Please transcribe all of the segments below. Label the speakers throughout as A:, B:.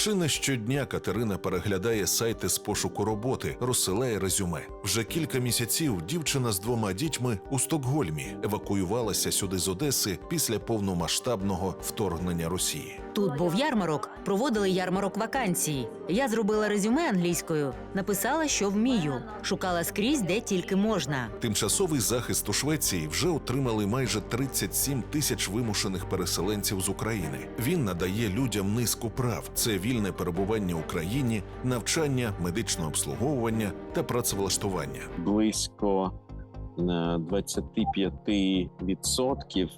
A: Чи не щодня Катерина переглядає сайти з пошуку роботи, розсилає резюме. Вже кілька місяців дівчина з двома дітьми у Стокгольмі евакуювалася сюди з Одеси після повномасштабного вторгнення Росії.
B: Тут був ярмарок, проводили ярмарок вакансій. Я зробила резюме англійською, написала, що вмію, шукала скрізь, де тільки можна.
A: Тимчасовий захист у Швеції вже отримали майже 37 тисяч вимушених переселенців з України. Він надає людям низку прав: це вільне перебування в Україні, навчання, медичне обслуговування та працевлаштування.
C: близько е, 25%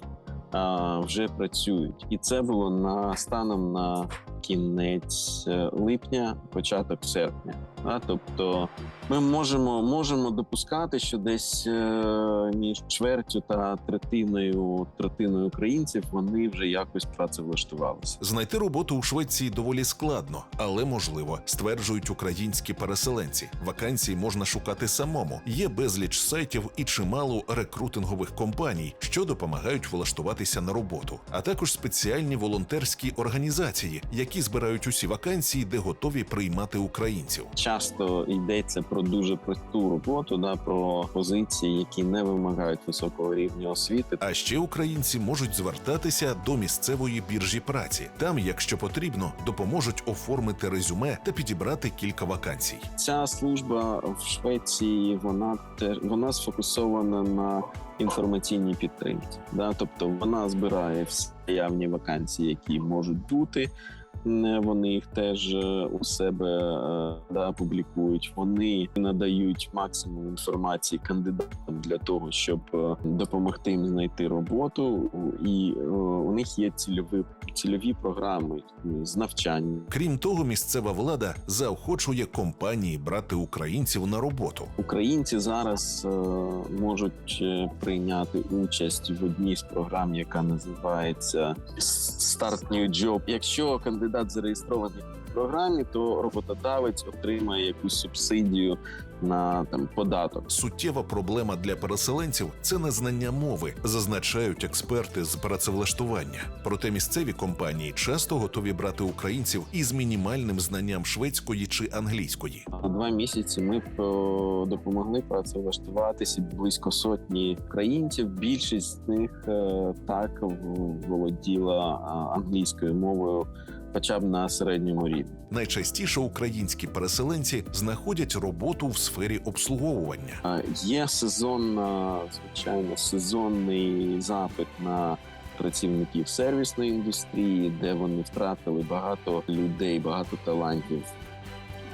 C: а, вже працюють, і це було на станом на кінець е, липня, початок серпня. А, тобто ми можемо, можемо допускати, що десь е, між чвертю та третиною третиною українців вони вже якось працевлаштувалися.
A: Знайти роботу у Швеції доволі складно, але можливо, стверджують українські переселенці. Вакансії можна шукати самому. Є безліч сайтів і чимало рекрутингових компаній, що допомагають влаштуватися на роботу, а також спеціальні волонтерські організації, які збирають усі вакансії, де готові приймати українців.
C: Часто йдеться про дуже просту роботу, да про позиції, які не вимагають високого рівня освіти.
A: А ще українці можуть звертатися до місцевої біржі праці. Там, якщо потрібно, допоможуть оформити резюме та підібрати кілька вакансій.
C: Ця служба в Швеції вона вона сфокусована на інформаційній підтримці. Да? Тобто вона збирає всі явні вакансії, які можуть бути. Не, Вони їх теж е, у себе е, да, публікують. Вони надають максимум інформації кандидатам для того, щоб е, допомогти їм знайти роботу. І у них є цільові цільові програми з навчання.
A: Крім того, місцева влада заохочує компанії брати українців на роботу.
C: Українці зараз можуть прийняти участь в одній з програм, яка називається Start New Job. Якщо кандидат зареєстрований в програмі, то роботодавець отримає якусь субсидію на там податок.
A: Суттєва проблема для переселенців це незнання мови, зазначають експерти з працевлаштування. Проте місцеві компанії часто готові брати українців із мінімальним знанням шведської чи англійської.
C: Два місяці ми допомогли працевлаштуватися близько сотні українців. Більшість з них е, так володіла англійською мовою, хоча б на середньому рівні.
A: Найчастіше українські переселенці знаходять роботу в сфері обслуговування.
C: Є сезонна, звичайно, сезонний запит на працівників сервісної індустрії, де вони втратили багато людей, багато талантів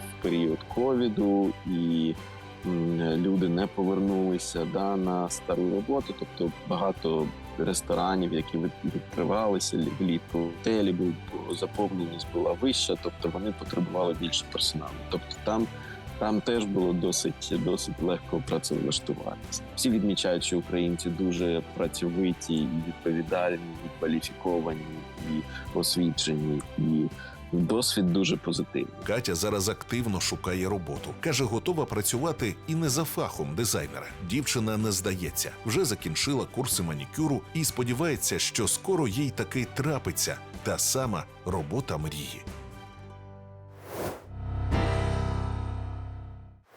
C: в період ковіду, і люди не повернулися да, на стару роботу. Тобто багато ресторанів, які відкривалися лі- влітку, готелі був заповненість була вища, тобто вони потребували більше персоналу. Тобто там там теж було досить досить легко працевлаштуватися. Всі відмічають, що українці дуже працьовиті і відповідальні, і кваліфіковані, і освічені, і досвід дуже позитивний.
A: Катя зараз активно шукає роботу. каже, готова працювати і не за фахом дизайнера. Дівчина не здається, вже закінчила курси манікюру і сподівається, що скоро їй таки трапиться та сама робота мрії.